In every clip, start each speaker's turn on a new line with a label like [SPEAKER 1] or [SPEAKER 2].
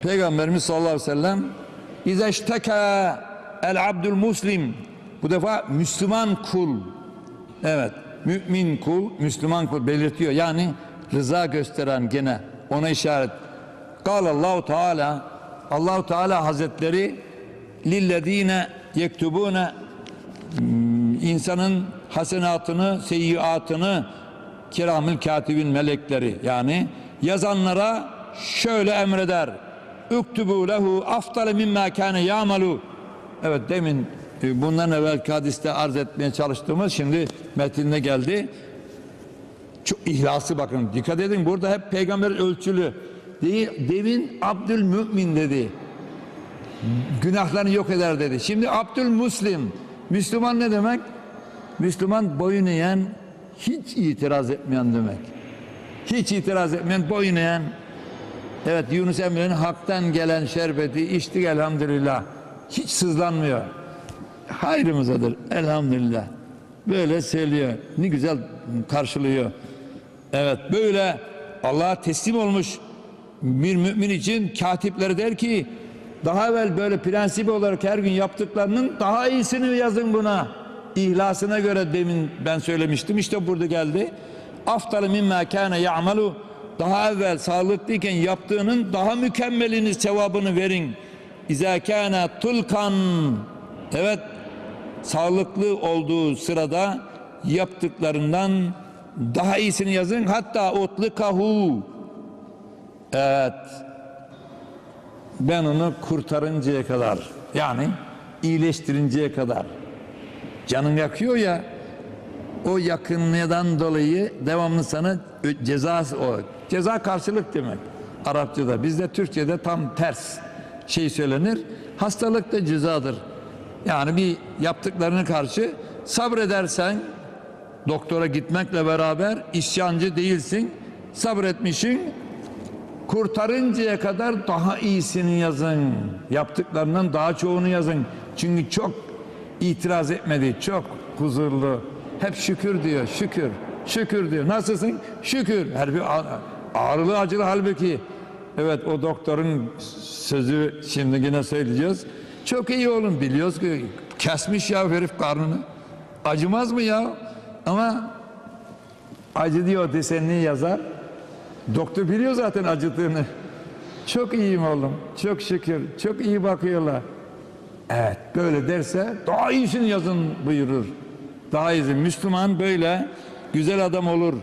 [SPEAKER 1] Peygamberimiz sallallahu aleyhi ve sellem İzeşteka el abdül muslim. Bu defa Müslüman kul. Evet mümin kul Müslüman kul belirtiyor. Yani rıza gösteren gene ona işaret. Kal Allahu Teala Allahu Teala Hazretleri lillezine yektubune insanın hasenatını, seyyiatını kiramül katibin melekleri yani yazanlara şöyle emreder. Uktubu lehu aftale mimma kâne ya'malu. Evet demin e, bundan evvelki hadiste arz etmeye çalıştığımız şimdi metinde geldi. Çok ihlası bakın dikkat edin burada hep peygamber ölçülü. Değil, demin Abdülmümin dedi. Günahlarını yok eder dedi. Şimdi Abdülmüslim. Müslüman ne demek? Müslüman boyun eğen, hiç itiraz etmeyen demek. Hiç itiraz etmeyen, boyun eğen. Evet Yunus Emre'nin haktan gelen şerbeti içtik elhamdülillah. Hiç sızlanmıyor. Hayrımızadır elhamdülillah. Böyle söylüyor. Ne güzel karşılıyor. Evet böyle Allah'a teslim olmuş bir mümin için katipleri der ki daha evvel böyle prensibi olarak her gün yaptıklarının daha iyisini yazın buna. İhlasına göre demin ben söylemiştim işte burada geldi. Aftalı mimmâ kâne ya'malu daha evvel sağlıklıyken yaptığının daha mükemmelini sevabını verin. İzâ kâne tulkan evet sağlıklı olduğu sırada yaptıklarından daha iyisini yazın. Hatta utlikahu evet ben onu kurtarıncaya kadar yani iyileştirinceye kadar canın yakıyor ya o yakınlığından dolayı devamlı sana ceza o ceza karşılık demek Arapçada bizde Türkçe'de tam ters şey söylenir hastalık da cezadır yani bir yaptıklarını karşı sabredersen doktora gitmekle beraber isyancı değilsin sabretmişsin kurtarıncaya kadar daha iyisini yazın. Yaptıklarından daha çoğunu yazın. Çünkü çok itiraz etmedi. Çok huzurlu. Hep şükür diyor. Şükür. Şükür diyor. Nasılsın? Şükür. Her bir ağrılı acılı halbuki. Evet o doktorun sözü şimdi yine söyleyeceğiz. Çok iyi oğlum biliyoruz ki kesmiş ya herif karnını. Acımaz mı ya? Ama acı diyor desenini yazar. Doktor biliyor zaten acıtığını. Çok iyiyim oğlum. Çok şükür. Çok iyi bakıyorlar. Evet böyle derse daha iyisini yazın buyurur. Daha iyisi. Müslüman böyle güzel adam olur.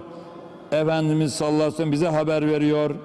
[SPEAKER 1] Efendimiz sallallahu aleyhi ve sellem bize haber veriyor.